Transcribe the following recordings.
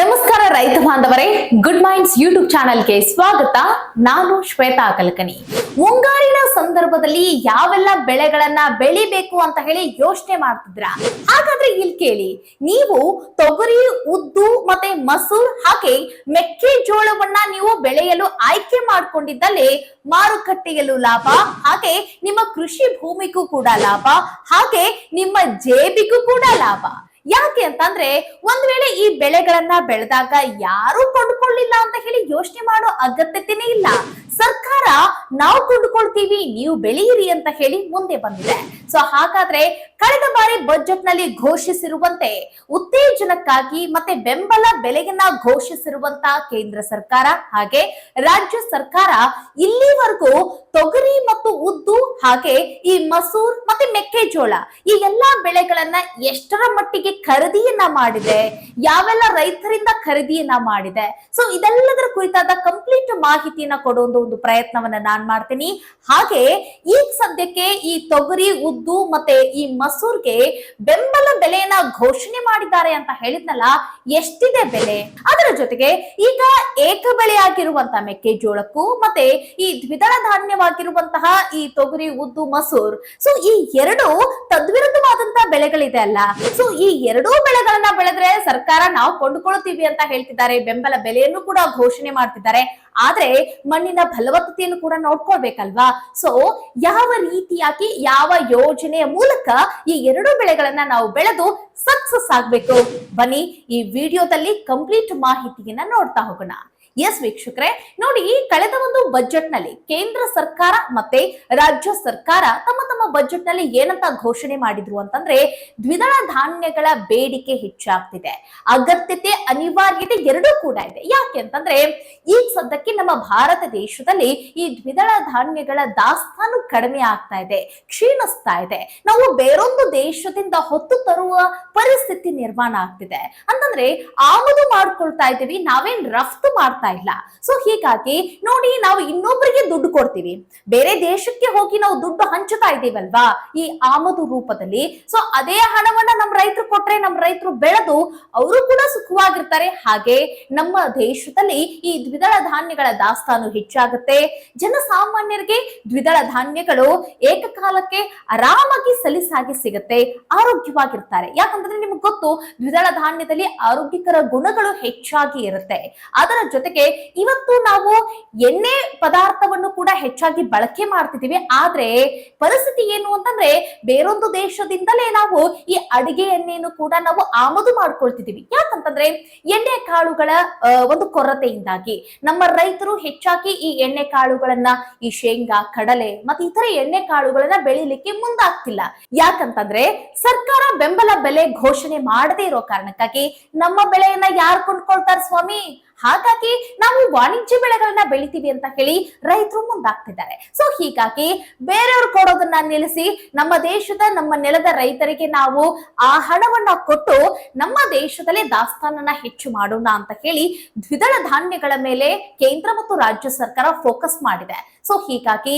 ನಮಸ್ಕಾರ ರೈತ ಬಾಂಧವರೇ ಗುಡ್ ಮೈಂಡ್ಸ್ ಯೂಟ್ಯೂಬ್ ಚಾನೆಲ್ಗೆ ಸ್ವಾಗತ. ನಾನು ಶ್ವೇತಾ ಕಲ್ಕನಿ. ಮುಂಗಾರಿನ ಸಂದರ್ಭದಲ್ಲಿ ಯಾವೆಲ್ಲ ಬೆಳೆಗಳನ್ನ ಬೆಳಿಬೇಕು ಅಂತ ಹೇಳಿ ಯೋಚನೆ ಮಾಡ್ತಿದ್ರ? ಹಾಗಾದ್ರೆ ಇಲ್ಲಿ ಕೇಳಿ, ನೀವು ತೊಗರಿ, ಉದ್ದು ಮತ್ತೆ ಮಸೂರ್ ಹಾಗೆ ಮೆಕ್ಕೆಜೋಳವನ್ನ ನೀವು ಬೆಳೆಯಲು ಆಯ್ಕೆ ಮಾಡ್ಕೊಂಡಿದ್ದಲ್ಲಿ ಮಾರುಕಟ್ಟೆಯಲ್ಲೂ ಲಾಭ, ಹಾಗೆ ನಿಮ್ಮ ಕೃಷಿ ಭೂಮಿಗೂ ಕೂಡ ಲಾಭ, ಹಾಗೆ ನಿಮ್ಮ ಜೇಬಿಗೂ ಕೂಡ ಲಾಭ. ಯಾಕೆ ಅಂತಂದ್ರೆ ಒಂದ್ ವೇಳೆ ಈ ಬೆಳೆಗಳನ್ನ ಬೆಳೆದಾಗ ಯಾರು ಕೊಂಡ್ಕೊಳ್ಳಿಲ್ಲ ಅಂತ ಹೇಳಿ ಯೋಚನೆ ಮಾಡೋ ಅಗತ್ಯತೆನೇ ಇಲ್ಲ. ಸರ್ಕಾರ, ನಾವು ಕೊಂಡ್ಕೊಳ್ತೀವಿ, ನೀವು ಬೆಳೆಯಿರಿ ಅಂತ ಹೇಳಿ ಮುಂದೆ ಬಂದಿದೆ. ಸೊ ಹಾಗಾದ್ರೆ ಕಳೆದ ಬಾರಿ ಬಜೆಟ್ನಲ್ಲಿ ಘೋಷಿಸಿರುವಂತೆ ಉತ್ತೇಜನಕ್ಕಾಗಿ ಮತ್ತೆ ಬೆಂಬಲ ಬೆಲೆಯನ್ನ ಘೋಷಿಸಿರುವಂತ ಕೇಂದ್ರ ಸರ್ಕಾರ ಹಾಗೆ ರಾಜ್ಯ ಸರ್ಕಾರ ಇಲ್ಲಿವರೆಗೂ ತೊಗರಿ ಮತ್ತು ಉದ್ದು ಹಾಗೆ ಈ ಮಸೂರ್ ಮತ್ತೆ ಮೆಕ್ಕೆಜೋಳ ಈ ಎಲ್ಲಾ ಬೆಳೆಗಳನ್ನ ಎಷ್ಟರ ಮಟ್ಟಿಗೆ ಖರೀದಿಯನ್ನ ಮಾಡಿದೆ, ಯಾವೆಲ್ಲ ರೈತರಿಂದ ಖರೀದಿಯನ್ನ ಮಾಡಿದೆ. ಸೊ ಇದೆಲ್ಲದರ ಕುರಿತಾದ ಕಂಪ್ಲೀಟ್ ಮಾಹಿತಿಯನ್ನ ಕೊಡುವ ಒಂದು ಪ್ರಯತ್ನವನ್ನ ನಾನ್ ಮಾಡ್ತೀನಿ. ಹಾಗೆ ಈಗ ಸದ್ಯಕ್ಕೆ ಈ ತೊಗರಿ, ಉದ್ದು ಮತ್ತೆ ಈ ಮಸೂರ್ಗೆ ಬೆಂಬಲ ಬೆಲೆಯನ್ನ ಘೋಷಣೆ ಮಾಡಿದ್ದಾರೆ ಅಂತ ಹೇಳಿದ್ನಲ್ಲ, ಎಷ್ಟಿದೆ ಬೆಲೆ? ಅದರ ಜೊತೆಗೆ ಈಗ ಏಕ ಬೆಳೆಯಾಗಿರುವಂತಹ ಮೆಕ್ಕೆಜೋಳಕ್ಕೂ ಮತ್ತೆ ಈ ದ್ವಿದಳ ಧಾನ್ಯವಾಗಿರುವಂತಹ ಈ ತೊಗರಿ, ಉದ್ದು, ಮಸೂರ್. ಸೊ ಈ ಎರಡು ತದ್ವಿರುದ್ಧವಾದಂತಹ ಬೆಳೆಗಳಿದೆ ಅಲ್ಲ? ಸೊ ಈ ಎರಡೂ ಬೆಳೆಗಳನ್ನ ಬೆಳೆದ್ರೆ ಸರ್ಕಾರ ನಾವು ಕೊಂಡುಕೊಳ್ಳುತ್ತೀವಿ ಅಂತ ಹೇಳ್ತಿದ್ದಾರೆ. ಬೆಂಬಲ ಬೆಲೆಯನ್ನು ಕೂಡ ಘೋಷಣೆ ಮಾಡ್ತಿದ್ದಾರೆ. ಆದ್ರೆ ಮಣ್ಣಿನ ಫಲವತ್ತತೆಯನ್ನು ಕೂಡ ನೋಡ್ಕೊಳ್ಬೇಕಲ್ವಾ? ಸೊ ಯಾವ ರೀತಿಯಾಗಿ ಯಾವ ಯೋಜನೆಯ ಮೂಲಕ ಈ ಎರಡು ಬೆಳೆಗಳನ್ನ ನಾವು ಬೆಳೆದು ಸಕ್ಸಸ್ ಆಗ್ಬೇಕು. ಬನ್ನಿ ಈ ವಿಡಿಯೋದಲ್ಲಿ ಕಂಪ್ಲೀಟ್ ಮಾಹಿತಿಯನ್ನ ನೋಡ್ತಾ ಹೋಗೋಣ. ಎಸ್ ವೀಕ್ಷಕರೇ. ನೋಡಿ ಕಳೆದ ಒಂದು ಬಜೆಟ್ನಲ್ಲಿ ಕೇಂದ್ರ ಸರ್ಕಾರ ಮತ್ತೆ ರಾಜ್ಯ ಸರ್ಕಾರ ತಮ್ಮ ತಮ್ಮ ಬಜೆಟ್ನಲ್ಲಿ ಏನಂತ ಘೋಷಣೆ ಮಾಡಿದ್ರು ಅಂತಂದ್ರೆ ದ್ವಿದಳ ಧಾನ್ಯಗಳ ಬೇಡಿಕೆ ಹೆಚ್ಚಾಗ್ತಿದೆ. ಅಗತ್ಯತೆ ಅನಿವಾರ್ಯತೆ ಎರಡೂ ಕೂಡ ಇದೆ. ಯಾಕೆ ಅಂತಂದ್ರೆ ಈ ಸದ್ಯಕ್ಕೆ ನಮ್ಮ ಭಾರತ ದೇಶದಲ್ಲಿ ಈ ದ್ವಿದಳ ಧಾನ್ಯಗಳ ದಾಸ್ತಾನು ಕಡಿಮೆ ಆಗ್ತಾ ಇದೆ, ಕ್ಷೀಣಿಸ್ತಾ ಇದೆ. ನಾವು ಬೇರೊಂದು ದೇಶದಿಂದ ಹೊತ್ತು ತರುವ ಪರಿಸ್ಥಿತಿ ನಿರ್ಮಾಣ ಆಗ್ತಿದೆ. ಅಂತಂದ್ರೆ ಆಮದು ಮಾಡ್ಕೊಳ್ತಾ ಇದ್ದೀವಿ, ನಾವೇನ್ ರಫ್ತು ಮಾಡ್ತಾ ಇಲ್ಲ. ಸೊ ಹೀಗಾಗಿ ನೋಡಿ ನಾವು ಇನ್ನೊಬ್ಬರಿಗೆ ದುಡ್ಡು ಕೊಡ್ತೀವಿ. ಬೇರೆ ದೇಶಕ್ಕೆ ಹೋಗಿ ನಾವು ದುಡ್ಡು ಹಂಚುತ್ತಾ ಇದ್ದೀವಲ್ವಾ? ಈ ಆಮದು ರೂಪದಲ್ಲಿ. ಸೊ ಅದೇ ಹಣವನ್ನ ನಮ್ಮ ರೈತರು ಕೊಟ್ರೆ ನಮ್ಮ ರೈತರು ಬೆಳೆದು ಅವರು ಕೂಡ ಸುಖವಾಗಿರ್ತಾರೆ. ಹಾಗೆ ನಮ್ಮ ದೇಶದಲ್ಲಿ ಈ ದ್ವಿದಳ ಧಾನ್ಯಗಳ ದಾಸ್ತಾನು ಹೆಚ್ಚಾಗುತ್ತೆ. ಜನಸಾಮಾನ್ಯರಿಗೆ ದ್ವಿದಳ ಧಾನ್ಯಗಳು ಏಕಕಾಲಕ್ಕೆ ಆರಾಮಾಗಿ ಸಲಿಸಾಗಿ ಸಿಗುತ್ತೆ. ಆರೋಗ್ಯವಾಗಿರ್ತಾರೆ. ಯಾಕಂದ್ರೆ ನಿಮ್ಗೆ ಗೊತ್ತು, ದ್ವಿದಳ ಧಾನ್ಯದಲ್ಲಿ ಆರೋಗ್ಯಕರ ಗುಣಗಳು ಹೆಚ್ಚಾಗಿ ಇರುತ್ತೆ. ಅದರ ಜೊತೆಗೆ ಇವತ್ತು ನಾವು ಎಣ್ಣೆ ಪದಾರ್ಥವನ್ನು ಕೂಡ ಹೆಚ್ಚಾಗಿ ಬಳಕೆ ಮಾಡ್ತಿದೀವಿ ಆದ್ರೆ ಪರಿಸ್ಥಿತಿ ಏನು ಅಂತಂದ್ರೆ ಬೇರೊಂದು ದೇಶದಿಂದಲೇ ನಾವು ಈ ಅಡಿಗೆ ಎಣ್ಣೆಯನ್ನು ಕೂಡ ನಾವು ಆಮದು ಮಾಡ್ಕೊಳ್ತಿದ್ದೀವಿ. ಯಾಕಂತಂದ್ರೆ ಎಣ್ಣೆ ಕಾಳುಗಳ ಒಂದು ಕೊರತೆಯಿಂದಾಗಿ ನಮ್ಮ ರೈತರು ಹೆಚ್ಚಾಗಿ ಈ ಎಣ್ಣೆ ಕಾಳುಗಳನ್ನ ಈ ಶೇಂಗಾ, ಕಡಲೆ ಮತ್ತೆ ಇತರ ಎಣ್ಣೆ ಕಾಳುಗಳನ್ನ ಬೆಳಿಲಿಕ್ಕೆ ಮುಂದಾಗ್ತಿಲ್ಲ. ಯಾಕಂತಂದ್ರೆ ಸರ್ಕಾರ ಬೆಂಬಲ ಬೆಲೆ ಘೋಷಣೆ ಮಾಡದೇ ಇರೋ ಕಾರಣಕ್ಕಾಗಿ ನಮ್ಮ ಬೆಳೆಯನ್ನ ಯಾರು ಕೊಂಡ್ಕೊಳ್ತಾರೆ ಸ್ವಾಮಿ? ಹಾಗಾಗಿ ನಾವು ವಾಣಿಜ್ಯ ಬೆಳೆಗಳನ್ನ ಬೆಳಿತೀವಿ ಅಂತ ಹೇಳಿ ರೈತರು ಮುಂದಾಗ್ತಿದ್ದಾರೆ. ಸೊ ಹೀಗಾಗಿ ಬೇರೆಯವ್ರು ಕೊಡೋದನ್ನ ನಿಲ್ಲಿಸಿ ನಮ್ಮ ದೇಶದ, ನಮ್ಮ ನೆಲದ ರೈತರಿಗೆ ನಾವು ಆ ಹಣವನ್ನ ಕೊಟ್ಟು ನಮ್ಮ ದೇಶದಲ್ಲೇ ದಾಸ್ತಾನನ್ನ ಹೆಚ್ಚು ಮಾಡೋಣ ಅಂತ ಹೇಳಿ ದ್ವಿದಳ ಧಾನ್ಯಗಳ ಮೇಲೆ ಕೇಂದ್ರ ಮತ್ತು ರಾಜ್ಯ ಸರ್ಕಾರ ಫೋಕಸ್ ಮಾಡಿದೆ. ಸೊ ಹೀಗಾಗಿ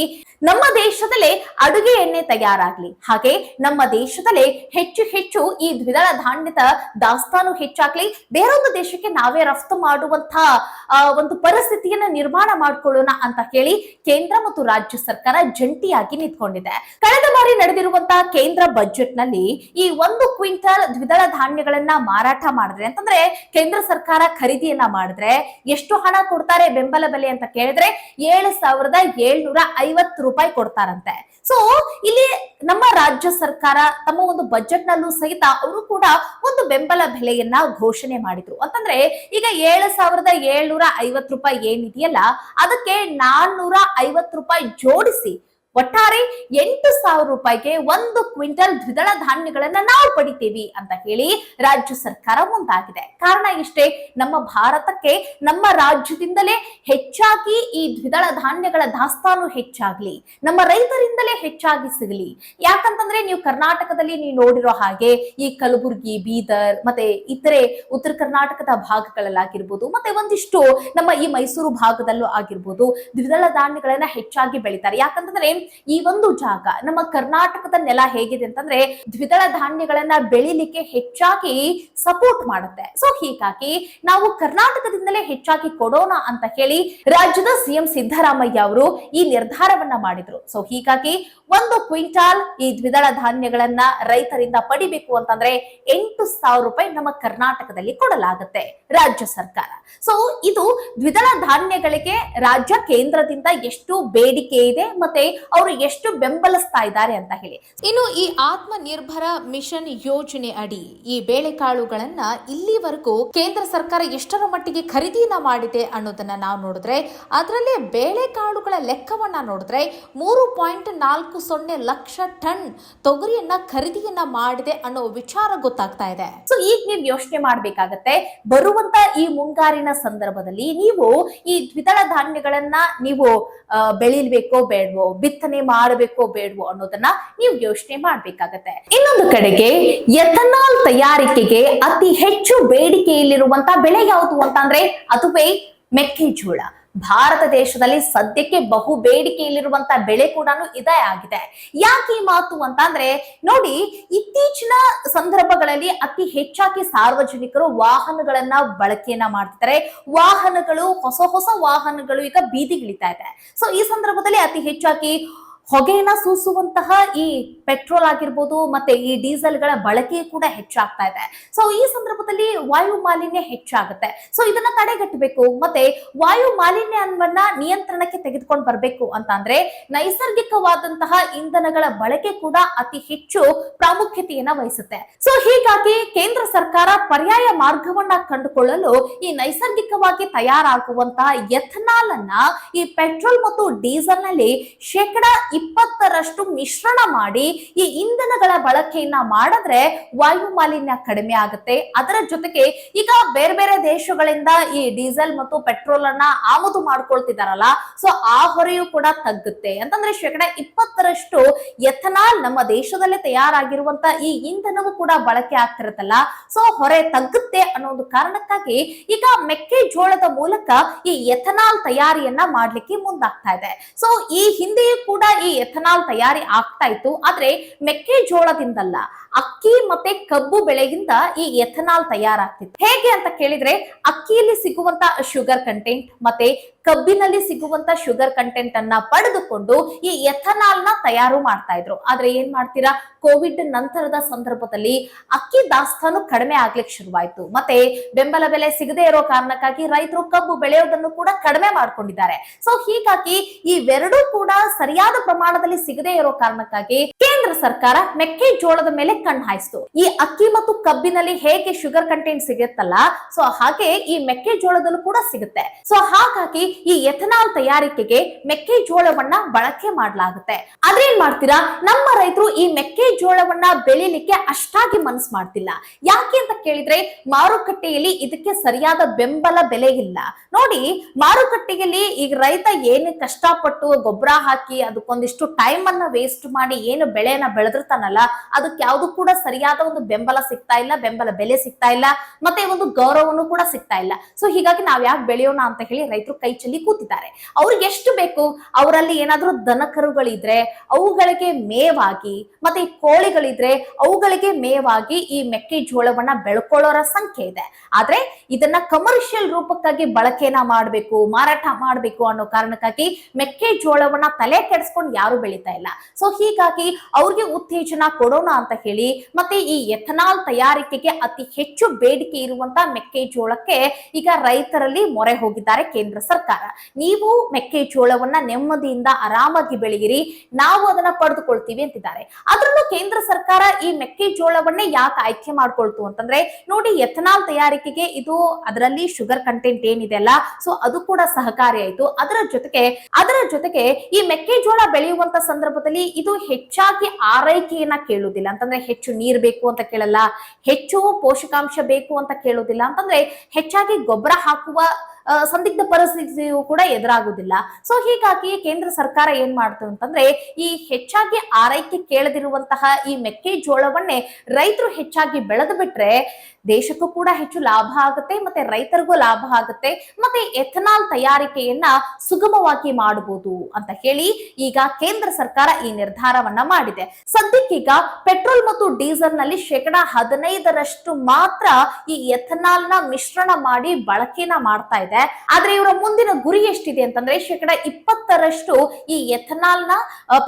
ನಮ್ಮ ದೇಶದಲ್ಲೇ ಅಡುಗೆ ಎಣ್ಣೆ ತಯಾರಾಗ್ಲಿ. ಹಾಗೆ ನಮ್ಮ ದೇಶದಲ್ಲೇ ಹೆಚ್ಚು ಹೆಚ್ಚು ಈ ದ್ವಿದಳ ಧಾನ್ಯದ ದಾಸ್ತಾನು ಹೆಚ್ಚಾಗ್ಲಿ. ಬೇರೊಂದು ದೇಶಕ್ಕೆ ನಾವೇ ರಫ್ತು ಮಾಡುವಂತ ಆ, ಒಂದು ಪರಿಸ್ಥಿತಿಯನ್ನ ನಿರ್ಮಾಣ ಮಾಡಿಕೊಳ್ಳೋಣ ಅಂತ ಹೇಳಿ ಕೇಂದ್ರ ಮತ್ತು ರಾಜ್ಯ ಸರ್ಕಾರ ಜಂಟಿಯಾಗಿ ನಿಂತ್ಕೊಂಡಿದೆ. ಕಳೆದ ಬಾರಿ ನಡೆದಿರುವಂತಹ ಕೇಂದ್ರ ಬಜೆಟ್ನಲ್ಲಿ ಈ ಒಂದು ಕ್ವಿಂಟಲ್ ದ್ವಿದಳ ಧಾನ್ಯಗಳನ್ನ ಮಾರಾಟ ಮಾಡಿದ್ರೆ ಅಂತಂದ್ರೆ ಕೇಂದ್ರ ಸರ್ಕಾರ ಖರೀದಿಯನ್ನ ಮಾಡಿದ್ರೆ ಎಷ್ಟು ಹಣ ಕೊಡ್ತಾರೆ ಬೆಂಬಲ ಬೆಲೆ ಅಂತ ಕೇಳಿದ್ರೆ ಏಳು ಸಾವಿರದ ಏಳ್ನೂರ ಐವತ್ತು ರೂಪಾಯಿ ಕೊಡ್ತಾರಂತೆ. ಸೊ ಇಲ್ಲಿ ನಮ್ಮ ರಾಜ್ಯ ಸರ್ಕಾರ ತಮ್ಮ ಒಂದು ಬಜೆಟ್ ನಲ್ಲೂ ಸಹಿತ ಅವರು ಕೂಡ ಒಂದು ಬೆಂಬಲ ಬೆಲೆಯನ್ನ ಘೋಷಣೆ ಮಾಡಿದ್ರು. ಅಂತಂದ್ರೆ, ಈಗ ಏಳು ಸಾವಿರದ ಏಳ್ನೂರ ಐವತ್ತು ರೂಪಾಯಿ ಏನಿದೆಯಲ್ಲ, ಅದಕ್ಕೆ ನಾನ್ನೂರ ಐವತ್ತು ರೂಪಾಯಿ ಜೋಡಿಸಿ ಒಟ್ಟಾರೆ ಎಂಟು ಸಾವಿರ ರೂಪಾಯಿಗೆ ಒಂದು ಕ್ವಿಂಟಲ್ ದ್ವಿದಳ ಧಾನ್ಯಗಳನ್ನ ನಾವು ಪಡಿತೀವಿ ಅಂತ ಹೇಳಿ ರಾಜ್ಯ ಸರ್ಕಾರ ಮುಂದಾಗಿದೆ. ಕಾರಣ ಇಷ್ಟೇ, ನಮ್ಮ ಭಾರತಕ್ಕೆ ನಮ್ಮ ರಾಜ್ಯದಿಂದಲೇ ಹೆಚ್ಚಾಗಿ ಈ ದ್ವಿದಳ ಧಾನ್ಯಗಳ ದಾಸ್ತಾನು ಹೆಚ್ಚಾಗ್ಲಿ, ನಮ್ಮ ರೈತರಿಂದಲೇ ಹೆಚ್ಚಾಗಿ ಸಿಗಲಿ. ಯಾಕಂತಂದ್ರೆ ನೀವು ಕರ್ನಾಟಕದಲ್ಲಿ ನೀವು ನೋಡಿರೋ ಹಾಗೆ ಈ ಕಲಬುರಗಿ, ಬೀದರ್ ಮತ್ತೆ ಇತರೆ ಉತ್ತರ ಕರ್ನಾಟಕದ ಭಾಗಗಳಲ್ಲಾಗಿರ್ಬೋದು, ಮತ್ತೆ ಒಂದಿಷ್ಟು ನಮ್ಮ ಈ ಮೈಸೂರು ಭಾಗದಲ್ಲೂ ಆಗಿರ್ಬೋದು ದ್ವಿದಳ ಧಾನ್ಯಗಳನ್ನ ಹೆಚ್ಚಾಗಿ ಬೆಳಿತಾರೆ. ಯಾಕಂತಂದ್ರೆ ಈ ಒಂದು ಜಾಗ ನಮ್ಮ ಕರ್ನಾಟಕದ ನೆಲ ಹೇಗಿದೆ ಅಂತಂದ್ರೆ ದ್ವಿದಳ ಧಾನ್ಯಗಳನ್ನ ಬೆಳಿಲಿಕ್ಕೆ ಹೆಚ್ಚಾಗಿ ಸಪೋರ್ಟ್ ಮಾಡುತ್ತೆ. ಸೊ ಹೀಗಾಗಿ ನಾವು ಕರ್ನಾಟಕದಿಂದಲೇ ಹೆಚ್ಚಾಗಿ ಕೊಡೋಣ ಅಂತ ಹೇಳಿ ರಾಜ್ಯದ ಸಿಎಂ ಸಿದ್ದರಾಮಯ್ಯ ಅವರು ಈ ನಿರ್ಧಾರವನ್ನ ಮಾಡಿದ್ರು. ಸೊ ಹೀಗಾಗಿ ಒಂದು ಕ್ವಿಂಟಾಲ್ ಈ ದ್ವಿದಳ ಧಾನ್ಯಗಳನ್ನ ರೈತರಿಂದ ಪಡಿಬೇಕು ಅಂತಂದ್ರೆ ಎಂಟು ಸಾವಿರ ರೂಪಾಯಿ ನಮ್ಮ ಕರ್ನಾಟಕದಲ್ಲಿ ಕೊಡಲಾಗುತ್ತೆ ರಾಜ್ಯ ಸರ್ಕಾರ. ಸೊ ಇದು ದ್ವಿದಳ ಧಾನ್ಯಗಳಿಗೆ ರಾಜ್ಯ ಕೇಂದ್ರದಿಂದ ಎಷ್ಟು ಬೇಡಿಕೆ ಇದೆ ಮತ್ತೆ ಅವರು ಎಷ್ಟು ಬೆಂಬಲಿಸ್ತಾ ಇದ್ದಾರೆ ಅಂತ ಹೇಳಿ. ಇನ್ನು ಈ ಆತ್ಮ ನಿರ್ಭರ ಮಿಷನ್ ಯೋಜನೆ ಅಡಿ ಈ ಬೇಳೆಕಾಳುಗಳನ್ನ ಇಲ್ಲಿವರೆಗೂ ಕೇಂದ್ರ ಸರ್ಕಾರ ಎಷ್ಟರ ಮಟ್ಟಿಗೆ ಖರೀದಿನ ಮಾಡಿದೆ ಅನ್ನೋದನ್ನ ನಾವು ನೋಡಿದ್ರೆ, ಅದರಲ್ಲಿ ಬೇಳೆಕಾಳುಗಳ ಲೆಕ್ಕವನ್ನ ನೋಡಿದ್ರೆ ಮೂರು ಪಾಯಿಂಟ್ ನಾಲ್ಕು ಸೊನ್ನೆ ಲಕ್ಷ ಟನ್ ತೊಗರಿಯನ್ನ ಖರೀದಿಯನ್ನ ಮಾಡಿದೆ ಅನ್ನೋ ವಿಚಾರ ಗೊತ್ತಾಗ್ತಾ ಇದೆ. ಸೊ ಈಗ ನೀವು ಯೋಚನೆ ಮಾಡ್ಬೇಕಾಗತ್ತೆ, ಬರುವಂತ ಈ ಮುಂಗಾರಿನ ಸಂದರ್ಭದಲ್ಲಿ ನೀವು ಈ ದ್ವಿದಳ ಧಾನ್ಯಗಳನ್ನ ನೀವು ಬೆಳಿಲ್ಬೇಕೋ ಬೇಡವೋ ಬಿತ್ತನೆ ಮಾಡಬೇಕೋ ಬೇಡವೋ ಅನ್ನೋದನ್ನ ನೀವು ಯೋಚನೆ ಮಾಡ್ಬೇಕಾಗತ್ತೆ. ಇನ್ನೊಂದು ಕಡೆಗೆ ಎಥನಾಲ್ ತಯಾರಿಕೆಗೆ ಅತಿ ಹೆಚ್ಚು ಬೇಡಿಕೆಯಲ್ಲಿರುವಂತ ಬೆಳೆ ಯಾವುದು ಅಂತಂದ್ರೆ ಅದುವೇ ಮೆಕ್ಕೆಜೋಳ. ಭಾರತ ದೇಶದಲ್ಲಿ ಸದ್ಯಕ್ಕೆ ಬಹು ಬೇಡಿಕೆಯಲ್ಲಿರುವಂತ ಬೆಳೆ ಕೂಡ ಇದೇ ಆಗಿದೆ. ಯಾಕೆ ಮಾತು ಅಂತಂದ್ರೆ ನೋಡಿ, ಇತ್ತೀಚಿನ ಸಂದರ್ಭಗಳಲ್ಲಿ ಅತಿ ಹೆಚ್ಚಾಗಿ ಸಾರ್ವಜನಿಕರು ವಾಹನಗಳನ್ನ ಬಳಕೆಯನ್ನ ಮಾಡ್ತಿದ್ದಾರೆ. ವಾಹನಗಳು, ಹೊಸ ಹೊಸ ವಾಹನಗಳು ಈಗ ಬೀದಿಗಿಳಿತಾ ಇದೆ. ಸೊ ಈ ಸಂದರ್ಭದಲ್ಲಿ ಅತಿ ಹೆಚ್ಚಾಗಿ ಹೊಗೆಯನ್ನ ಸೂಸುವಂತಹ ಈ ಪೆಟ್ರೋಲ್ ಆಗಿರ್ಬೋದು ಮತ್ತೆ ಈ ಡೀಸೆಲ್ಗಳ ಬಳಕೆ ಕೂಡ ಹೆಚ್ಚಾಗ್ತಾ ಇದೆ. ಸೊ ಈ ಸಂದರ್ಭದಲ್ಲಿ ವಾಯು ಮಾಲಿನ್ಯ ಹೆಚ್ಚಾಗುತ್ತೆ. ಸೊ ಇದನ್ನ ತಡೆಗಟ್ಟಬೇಕು. ಮತ್ತೆ ವಾಯು ಮಾಲಿನ್ಯವನ್ನ ನಿಯಂತ್ರಣಕ್ಕೆ ತೆಗೆದುಕೊಂಡು ಬರಬೇಕು ಅಂತ ಅಂದ್ರೆ ನೈಸರ್ಗಿಕವಾದಂತಹ ಇಂಧನಗಳ ಬಳಕೆ ಕೂಡ ಅತಿ ಹೆಚ್ಚು ಪ್ರಾಮುಖ್ಯತೆಯನ್ನ ವಹಿಸುತ್ತೆ. ಸೊ ಹೀಗಾಗಿ ಕೇಂದ್ರ ಸರ್ಕಾರ ಪರ್ಯಾಯ ಮಾರ್ಗವನ್ನ ಕಂಡುಕೊಳ್ಳಲು ಈ ನೈಸರ್ಗಿಕವಾಗಿ ತಯಾರಾಗುವಂತಹ ಎಥನಾಲ್ ಅನ್ನ ಈ ಪೆಟ್ರೋಲ್ ಮತ್ತು ಡೀಸೆಲ್ನಲ್ಲಿ ಶೇಕಡ ಇಪ್ಪತ್ತರಷ್ಟು ಮಿಶ್ರಣ ಮಾಡಿ ಈ ಇಂಧನಗಳ ಬಳಕೆಯನ್ನ ಮಾಡಿದ್ರೆ ವಾಯು ಮಾಲಿನ್ಯ ಕಡಿಮೆ ಆಗುತ್ತೆ. ಅದರ ಜೊತೆಗೆ ಈಗ ಬೇರೆ ಬೇರೆ ದೇಶಗಳಿಂದ ಈ ಡೀಸೆಲ್ ಮತ್ತು ಪೆಟ್ರೋಲ್ ಅನ್ನ ಆಮದು ಮಾಡ್ಕೊಳ್ತಿದಾರಲ್ಲ, ಸೊ ಆ ಹೊರೆಯು ಕೂಡ ತಗ್ಗುತ್ತೆ. ಅಂತಂದ್ರೆ ಶೇಕಡ ಇಪ್ಪತ್ತರಷ್ಟು ಎಥನಾಲ್ ನಮ್ಮ ದೇಶದಲ್ಲೇ ತಯಾರಾಗಿರುವಂತ ಈ ಇಂಧನವು ಕೂಡ ಬಳಕೆ ಆಗ್ತಿರುತ್ತಲ್ಲ, ಸೊ ಹೊರೆ ತಗ್ಗುತ್ತೆ ಅನ್ನೋ ಒಂದು ಕಾರಣಕ್ಕಾಗಿ ಈಗ ಮೆಕ್ಕೆಜೋಳದ ಮೂಲಕ ಈ ಎಥನಾಲ್ ತಯಾರಿಯನ್ನ ಮಾಡ್ಲಿಕ್ಕೆ ಮುಂದಾಗ್ತಾ ಇದೆ. ಸೊ ಈ ಹಿಂದೆಯೂ ಕೂಡ ಈ ಎಥನಾಲ್ ತಯಾರಿ ಆಗ್ತಾ ಇತ್ತು. ಆದ್ರೆ ಮೆಕ್ಕೆಜೋಳದಿಂದಲ್ಲ, ಅಕ್ಕಿ ಮತ್ತೆ ಕಬ್ಬು ಬೆಳೆಗಿಂತ ಈ ಎಥನಾಲ್ ತಯಾರಾಗ್ತಿತ್ತು. ಹೇಗೆ ಅಂತ ಕೇಳಿದ್ರೆ, ಅಕ್ಕಿಯಲ್ಲಿ ಸಿಗುವಂತ ಶುಗರ್ ಕಂಟೆಂಟ್ ಮತ್ತೆ ಕಬ್ಬಿನಲ್ಲಿ ಸಿಗುವಂತ ಶುಗರ್ ಕಂಟೆಂಟ್ ಅನ್ನ ಪಡೆದುಕೊಂಡು ಈ ಎಥನಾಲ್ನ ತಯಾರು ಮಾಡ್ತಾ ಇದ್ರು. ಆದ್ರೆ ಏನ್ ಮಾಡ್ತೀರಾ? ಕೋವಿಡ್ ನಂತರದ ಸಂದರ್ಭದಲ್ಲಿ ಅಕ್ಕಿ ದಾಸ್ತಾನು ಕಡಿಮೆ ಆಗ್ಲಿಕ್ಕೆ ಶುರುವಾಯ್ತು. ಮತ್ತೆ ಬೆಂಬಲ ಬೆಲೆ ಸಿಗದೆ ಇರೋ ಕಾರಣಕ್ಕಾಗಿ ರೈತರು ಕಬ್ಬು ಬೆಳೆಯೋದನ್ನು ಕೂಡ ಕಡಿಮೆ ಮಾಡ್ಕೊಂಡಿದ್ದಾರೆ. ಸೊ ಹೀಗಾಗಿ ಇವೆರಡೂ ಕೂಡ ಸರಿಯಾದ ಪ್ರಮಾಣದಲ್ಲಿ ಸಿಗದೆ ಇರೋ ಕಾರಣಕ್ಕಾಗಿ ಕೇಂದ್ರ ಸರ್ಕಾರ ಮೆಕ್ಕೆಜೋಳದ ಮೇಲೆ ಕಣ್ಣು ಹಾಯಿಸ್ತು. ಈ ಅಕ್ಕಿ ಮತ್ತು ಕಬ್ಬಿನಲ್ಲಿ ಹೇಗೆ ಶುಗರ್ ಕಂಟೆಂಟ್ ಸಿಗುತ್ತಲ್ಲ, ಸೊ ಹಾಗೆ ಈ ಮೆಕ್ಕೆಜೋಳದಲ್ಲೂ ಕೂಡ ಸಿಗುತ್ತೆ. ಸೊ ಹಾಗಾಗಿ ಈ ಎಥನಾಲ್ ತಯಾರಿಕೆಗೆ ಮೆಕ್ಕೆಜೋಳವನ್ನ ಬಳಕೆ ಮಾಡಲಾಗುತ್ತೆ. ಏನ್ ಮಾಡ್ತೀರಾ? ನಮ್ಮ ರೈತರು ಈ ಮೆಕ್ಕೆಜೋಳವನ್ನ ಬೆಳಿಲಿಕ್ಕೆ ಅಷ್ಟಾಗಿ ಮನಸ್ಸು ಮಾಡ್ತಿಲ್ಲ. ಯಾಕೆ ಅಂತ ಕೇಳಿದ್ರೆ, ಮಾರುಕಟ್ಟೆಯಲ್ಲಿ ಇದಕ್ಕೆ ಸರಿಯಾದ ಬೆಂಬಲ ಬೆಲೆ ಇಲ್ಲ. ನೋಡಿ, ಮಾರುಕಟ್ಟೆಯಲ್ಲಿ ಈಗ ರೈತ ಏನು ಕಷ್ಟಪಟ್ಟು ಗೊಬ್ಬರ ಹಾಕಿ ಅದಕ್ಕೊಂದಿಷ್ಟು ಟೈಮ್ ಅನ್ನ ವೇಸ್ಟ್ ಮಾಡಿ, ಏನು ಬೆಳೆಯನ್ನ ಬೆಳೆದಿರ್ತಾನಲ್ಲ, ಅದಕ್ಕೆ ಯಾವ್ದು ಕೂಡ ಸರಿಯಾದ ಒಂದು ಬೆಂಬಲ ಸಿಗ್ತಾ ಇಲ್ಲ, ಬೆಂಬಲ ಬೆಲೆ ಸಿಗ್ತಾ ಇಲ್ಲ, ಮತ್ತೆ ಒಂದು ಗೌರವನು ಕೂಡ ಸಿಗ್ತಾ ಇಲ್ಲ. ಸೊ ಹೀಗಾಗಿ ನಾವ್ ಯಾಕೆ ಬೆಳೆಯೋಣ ಅಂತ ಹೇಳಿ ರೈತರು ಕೈ ಚೆಲ್ಲಿ ಕೂತಿದ್ದಾರೆ. ಅವ್ರಿಗೆ ಎಷ್ಟು ಬೇಕು? ಅವರಲ್ಲಿ ಏನಾದ್ರೂ ದನಕರುಗಳಿದ್ರೆ, ಅವುಗಳಿಗೆ ಮೇವಾಗಿ, ಮತ್ತೆ ಈ ಕೋಳಿಗಳಿದ್ರೆ, ಅವುಗಳಿಗೆ ಮೇವಾಗಿ ಈ ಮೆಕ್ಕೆಜೋಳವನ್ನ ಬೆಳ್ಕೊಳ್ಳೋರ ಸಂಖ್ಯೆ ಇದೆ. ಆದ್ರೆ ಇದನ್ನ ಕಮರ್ಷಿಯಲ್ ರೂಪಕ್ಕಾಗಿ ಬಳಕೆನ ಮಾಡಬೇಕು, ಮಾರಾಟ ಮಾಡಬೇಕು ಅನ್ನೋ ಕಾರಣಕ್ಕಾಗಿ ಮೆಕ್ಕೆಜೋಳವನ್ನ ತಲೆ ಕೆಡಿಸ್ಕೊಂಡು ಯಾರು ಬೆಳಿತಾ ಇಲ್ಲ. ಸೊ ಹೀಗಾಗಿ ಅವ್ರಿಗೆ ಉತ್ತೇಜನ ಕೊಡೋಣ ಅಂತ ಹೇಳಿ, ಮತ್ತೆ ಈ ಎಥನಾಲ್ ತಯಾರಿಕೆಗೆ ಅತಿ ಹೆಚ್ಚು ಬೇಡಿಕೆ ಇರುವಂತ ಮೆಕ್ಕೆಜೋಳಕ್ಕೆ ಈಗ ರೈತರಲ್ಲಿ ಮೊರೆ ಹೋಗಿದ್ದಾರೆ ಕೇಂದ್ರ ಸರ್ಕಾರ. ನೀವು ಮೆಕ್ಕೆಜೋಳವನ್ನ ನೆಮ್ಮದಿಯಿಂದ ಆರಾಮಾಗಿ ಬೆಳೆಯಿರಿ, ನಾವು ಅದನ್ನ ಪಡೆದುಕೊಳ್ತೀವಿ ಅಂತಿದ್ದಾರೆ. ಅದರಲ್ಲೂ ಕೇಂದ್ರ ಸರ್ಕಾರ ಈ ಮೆಕ್ಕೆಜೋಳವನ್ನೇ ಯಾಕೆ ಆಯ್ಕೆ ಮಾಡ್ಕೊಳ್ತು ಅಂತಂದ್ರೆ, ನೋಡಿ ಎಥನಾಲ್ ತಯಾರಿಕೆಗೆ ಇದು ಅದರಲ್ಲಿ ಶುಗರ್ ಕಂಟೆಂಟ್ ಏನಿದೆ ಅಲ್ಲ ಸೊ ಅದು ಕೂಡ ಸಹಕಾರಿ ಆಯ್ತು. ಅದರ ಜೊತೆಗೆ ಅದರ ಜೊತೆಗೆ ಈ ಮೆಕ್ಕೆಜೋಳ ಬೆಳೆಯುವಂತ ಸಂದರ್ಭದಲ್ಲಿ ಇದು ಹೆಚ್ಚಾಗಿ ಆರೈಕೆಯನ್ನ ಕೇಳುವುದಿಲ್ಲ. ಅಂತಂದ್ರೆ ಹೆಚ್ಚು ನೀರ್ ಬೇಕು ಅಂತ ಕೇಳಲ್ಲ, ಹೆಚ್ಚು ಪೋಷಕಾಂಶ ಬೇಕು ಅಂತ ಕೇಳೋದಿಲ್ಲ ಅಂತಂದ್ರೆ ಹೆಚ್ಚಾಗಿ ಗೊಬ್ಬರ ಹಾಕುವ ಸಂದಿಗ್ಧ ಪರಿಸ್ಥಿತಿಯು ಕೂಡ ಎದುರಾಗುವುದಿಲ್ಲ. ಸೊ ಹೀಗಾಗಿ ಕೇಂದ್ರ ಸರ್ಕಾರ ಏನ್ ಮಾಡ್ತು ಅಂತಂದ್ರೆ, ಈ ಹೆಚ್ಚಾಗಿ ಆರೈಕೆ ಕೇಳದಿರುವಂತಹ ಈ ಮೆಕ್ಕೆಜೋಳವನ್ನೇ ರೈತರು ಹೆಚ್ಚಾಗಿ ಬೆಳೆದು ಬಿಟ್ರೆ ದೇಶಕ್ಕೂ ಕೂಡ ಹೆಚ್ಚು ಲಾಭ ಆಗುತ್ತೆ, ಮತ್ತೆ ರೈತರಿಗೂ ಲಾಭ ಆಗುತ್ತೆ, ಮತ್ತೆ ಎಥನಾಲ್ ತಯಾರಿಕೆಯನ್ನ ಸುಗಮವಾಗಿ ಮಾಡಬಹುದು ಅಂತ ಹೇಳಿ ಈಗ ಕೇಂದ್ರ ಸರ್ಕಾರ ಈ ನಿರ್ಧಾರವನ್ನ ಮಾಡಿದೆ. ಸದ್ಯಕ್ಕೀಗ ಪೆಟ್ರೋಲ್ ಮತ್ತು ಡೀಸೆಲ್ನಲ್ಲಿ ಶೇಕಡಾ ಹದಿನೈದರಷ್ಟು ಮಾತ್ರ ಈ ಎಥನಾಲ್ನ ಮಿಶ್ರಣ ಮಾಡಿ ಬಳಕೆನ ಮಾಡ್ತಾ ಇದೆ. ಆದ್ರೆ ಇವರ ಮುಂದಿನ ಗುರಿ ಎಷ್ಟಿದೆ ಅಂತಂದ್ರೆ ಶೇಕಡ ಇಪ್ಪತ್ತರಷ್ಟು ಈ ಎಥನಾಲ್ನ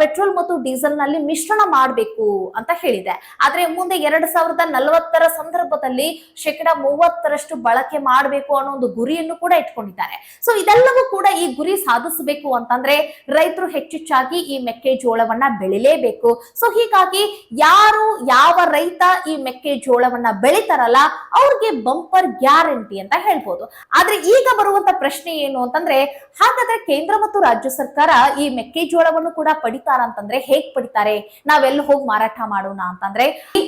ಪೆಟ್ರೋಲ್ ಮತ್ತು ಡೀಸೆಲ್ನಲ್ಲಿ ಮಿಶ್ರಣ ಮಾಡಬೇಕು ಅಂತ ಹೇಳಿದೆ. ಆದ್ರೆ ಮುಂದೆ ಎರಡ್ ಸಾವಿರದ ನಲವತ್ತರ ಸಂದರ್ಭದಲ್ಲಿ ಶೇಕಡ ಮೂವತ್ತರಷ್ಟು ಬಳಕೆ ಮಾಡಬೇಕು ಅನ್ನೋ ಒಂದು ಗುರಿಯನ್ನು ಕೂಡ ಇಟ್ಕೊಂಡಿದ್ದಾರೆ. ಸೊ ಇದೆಲ್ಲವೂ ಕೂಡ ಈ ಗುರಿ ಸಾಧಿಸಬೇಕು ಅಂತಂದ್ರೆ ರೈತರು ಹೆಚ್ಚೆಚ್ಚಾಗಿ ಈ ಮೆಕ್ಕೆಜೋಳವನ್ನ ಬೆಳಿಲೇಬೇಕು. ಸೊ ಹೀಗಾಗಿ ಯಾರು ಯಾವ ರೈತ ಈ ಮೆಕ್ಕೆಜೋಳವನ್ನ ಬೆಳಿತಾರಲ್ಲ, ಅವ್ರಿಗೆ ಬಂಪರ್ ಗ್ಯಾರಂಟಿ ಅಂತ ಹೇಳ್ಬೋದು. ಆದ್ರೆ ಈಗ ಬರುವಂತ ಪ್ರಶ್ನೆ ಏನು ಅಂತಂದ್ರೆ, ಹಾಗಾದ್ರೆ ಕೇಂದ್ರ ಮತ್ತು ರಾಜ್ಯ ಸರ್ಕಾರ ಈ ಮೆಕ್ಕೆಜೋಳವನ್ನು ಕೂಡ ಪಡಿತಾರ ಅಂತಂದ್ರೆ ಹೇಗ್ ಪಡಿತಾರೆ? ನಾವೆಲ್ಲ ಹೋಗಿ ಮಾರಾಟ ಮಾಡೋಣ ಅಂತಂದ್ರೆ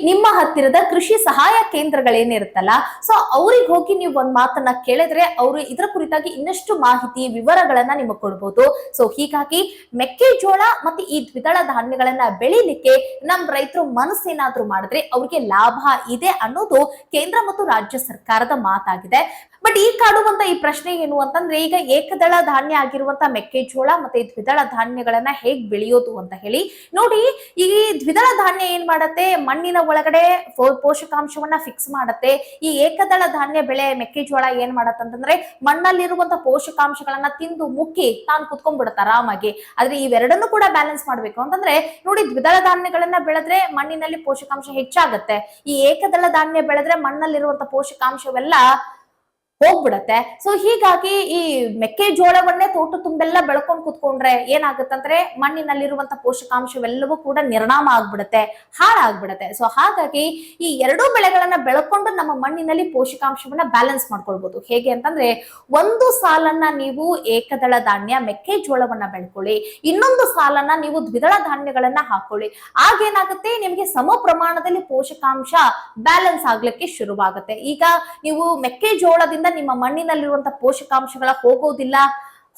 ನಿಮ್ಮ ಹತ್ತಿರದ ಕೃಷಿ ಸಹಾಯ ಕೇಂದ್ರಗಳೇನಿರುತ್ತಲ್ಲ ಸೊ ಅವ್ರಿಗೆ ಹೋಗಿ ನೀವು ಒಂದ್ ಮಾತನ್ನ ಕೇಳಿದ್ರೆ ಅವರು ಇದರ ಕುರಿತಾಗಿ ಇನ್ನಷ್ಟು ಮಾಹಿತಿ, ವಿವರಗಳನ್ನ ನಿಮಗೆ ಕೊಡ್ಬೋದು. ಸೊ ಹೀಗಾಗಿ ಮೆಕ್ಕೆಜೋಳ ಮತ್ತೆ ಈ ದ್ವಿದಳ ಧಾನ್ಯಗಳನ್ನ ಬೆಳಿಲಿಕ್ಕೆ ನಮ್ ರೈತರು ಮನಸ್ಸೇನಾದ್ರೂ ಮಾಡಿದ್ರೆ ಅವ್ರಿಗೆ ಲಾಭ ಇದೆ ಅನ್ನೋದು ಕೇಂದ್ರ ಮತ್ತು ರಾಜ್ಯ ಸರ್ಕಾರದ ಮಾತಾಗಿದೆ. ಬಟ್ ಈ ಕಾಡುವಂತ ಈ ಪ್ರಶ್ನೆ ಏನು ಅಂತಂದ್ರೆ, ಈಗ ಏಕದಳ ಧಾನ್ಯ ಆಗಿರುವಂತ ಮೆಕ್ಕೆಜೋಳ ಮತ್ತೆ ದ್ವಿದಳ ಧಾನ್ಯಗಳನ್ನ ಹೇಗ್ ಬೆಳೆಯೋದು ಅಂತ ಹೇಳಿ ನೋಡಿ, ಈ ದ್ವಿದಳ ಧಾನ್ಯ ಏನ್ ಮಾಡತ್ತೆ? ಮಣ್ಣಿನ ಒಳಗಡೆ ಪೋಷಕಾಂಶವನ್ನ ಫಿಕ್ಸ್ ಮಾಡತ್ತೆ. ಈ ಏಕದಳ ಧಾನ್ಯ ಬೆಳೆ ಮೆಕ್ಕೆಜೋಳ ಏನ್ ಮಾಡತ್ತೆ ಅಂತಂದ್ರೆ, ಮಣ್ಣಲ್ಲಿರುವಂತ ಪೋಷಕಾಂಶಗಳನ್ನ ತಿಂದು ಮುಕ್ಕಿ ತಾನು ಕುತ್ಕೊಂಡ್ಬಿಡುತ್ತ ಆರಾಮಾಗಿ. ಆದ್ರೆ ಇವೆರಡನ್ನು ಕೂಡ ಬ್ಯಾಲೆನ್ಸ್ ಮಾಡ್ಬೇಕು ಅಂತಂದ್ರೆ, ನೋಡಿ ದ್ವಿದಳ ಧಾನ್ಯಗಳನ್ನ ಬೆಳೆದ್ರೆ ಮಣ್ಣಿನಲ್ಲಿ ಪೋಷಕಾಂಶ ಹೆಚ್ಚಾಗತ್ತೆ. ಈ ಏಕದಳ ಧಾನ್ಯ ಬೆಳೆದ್ರೆ ಮಣ್ಣಲ್ಲಿರುವಂತ ಪೋಷಕಾಂಶವೆಲ್ಲ ಹೋಗ್ಬಿಡತ್ತೆ. ಸೊ ಹೀಗಾಗಿ ಈ ಮೆಕ್ಕೆಜೋಳವನ್ನೇ ತೋಟ ತುಂಬೆಲ್ಲ ಬೆಳ್ಕೊಂಡು ಕುತ್ಕೊಂಡ್ರೆ ಏನಾಗುತ್ತಂದ್ರೆ ಮಣ್ಣಿನಲ್ಲಿರುವಂತ ಪೋಷಕಾಂಶವೆಲ್ಲವೂ ಕೂಡ ನಿರ್ನಾಮ ಆಗ್ಬಿಡತ್ತೆ, ಹಾಳಾಗ್ಬಿಡತ್ತೆ. ಸೊ ಹಾಗಾಗಿ ಈ ಎರಡೂ ಬೆಳೆಗಳನ್ನ ಬೆಳ್ಕೊಂಡು ನಮ್ಮ ಮಣ್ಣಿನಲ್ಲಿ ಪೋಷಕಾಂಶವನ್ನ ಬ್ಯಾಲೆನ್ಸ್ ಮಾಡ್ಕೊಳ್ಬಹುದು ಹೇಗೆ ಅಂತಂದ್ರೆ ಒಂದು ಸಾಲನ್ನ ನೀವು ಏಕದಳ ಧಾನ್ಯ ಮೆಕ್ಕೆಜೋಳವನ್ನ ಬೆಳ್ಕೊಳ್ಳಿ, ಇನ್ನೊಂದು ಸಾಲನ್ನ ನೀವು ದ್ವಿದಳ ಧಾನ್ಯಗಳನ್ನ ಹಾಕೊಳ್ಳಿ. ಆಗೇನಾಗುತ್ತೆ ನಿಮಗೆ ಸಮ ಪ್ರಮಾಣದಲ್ಲಿ ಪೋಷಕಾಂಶ ಬ್ಯಾಲೆನ್ಸ್ ಆಗ್ಲಿಕ್ಕೆ ಶುರುವಾಗುತ್ತೆ. ಈಗ ನೀವು ಮೆಕ್ಕೆಜೋಳದಿಂದ ನಿಮ್ಮ ಮಣ್ಣಿನಲ್ಲಿರುವಂತ ಪೋಷಕಾಂಶಗಳ ಹೋಗೋದಿಲ್ಲ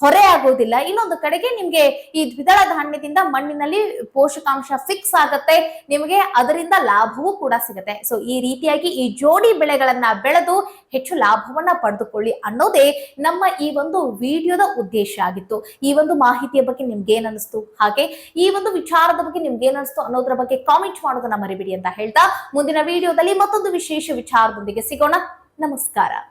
ಹೊರೆ ಆಗೋದಿಲ್ಲ ಇನ್ನೊಂದು ಕಡೆಗೆ ನಿಮ್ಗೆ ಈ ದ್ವಿದಳ ಧಾನ್ಯದಿಂದ ಮಣ್ಣಿನಲ್ಲಿ ಪೋಷಕಾಂಶ ಫಿಕ್ಸ್ ಆಗತ್ತೆ, ನಿಮಗೆ ಅದರಿಂದ ಲಾಭವೂ ಕೂಡ ಸಿಗುತ್ತೆ. ಸೊ ಈ ರೀತಿಯಾಗಿ ಈ ಜೋಡಿ ಬೆಳೆಗಳನ್ನ ಬೆಳೆದು ಹೆಚ್ಚು ಲಾಭವನ್ನ ಪಡೆದುಕೊಳ್ಳಿ ಅನ್ನೋದೇ ನಮ್ಮ ಈ ಒಂದು ವಿಡಿಯೋದ ಉದ್ದೇಶ ಆಗಿತ್ತು. ಈ ಒಂದು ಮಾಹಿತಿಯ ಬಗ್ಗೆ ನಿಮ್ಗೆ ಏನಿಸ್ತು ಹಾಗೆ ಈ ಒಂದು ವಿಚಾರದ ಬಗ್ಗೆ ನಿಮ್ಗೆ ಏನಿಸ್ತು ಅನ್ನೋದ್ರ ಬಗ್ಗೆ ಕಾಮೆಂಟ್ ಮಾಡೋದನ್ನ ಮರಿಬಿಡಿ ಅಂತ ಹೇಳ್ತಾ ಮುಂದಿನ ವಿಡಿಯೋದಲ್ಲಿ ಮತ್ತೊಂದು ವಿಶೇಷ ವಿಚಾರದೊಂದಿಗೆ ಸಿಗೋಣ. ನಮಸ್ಕಾರ.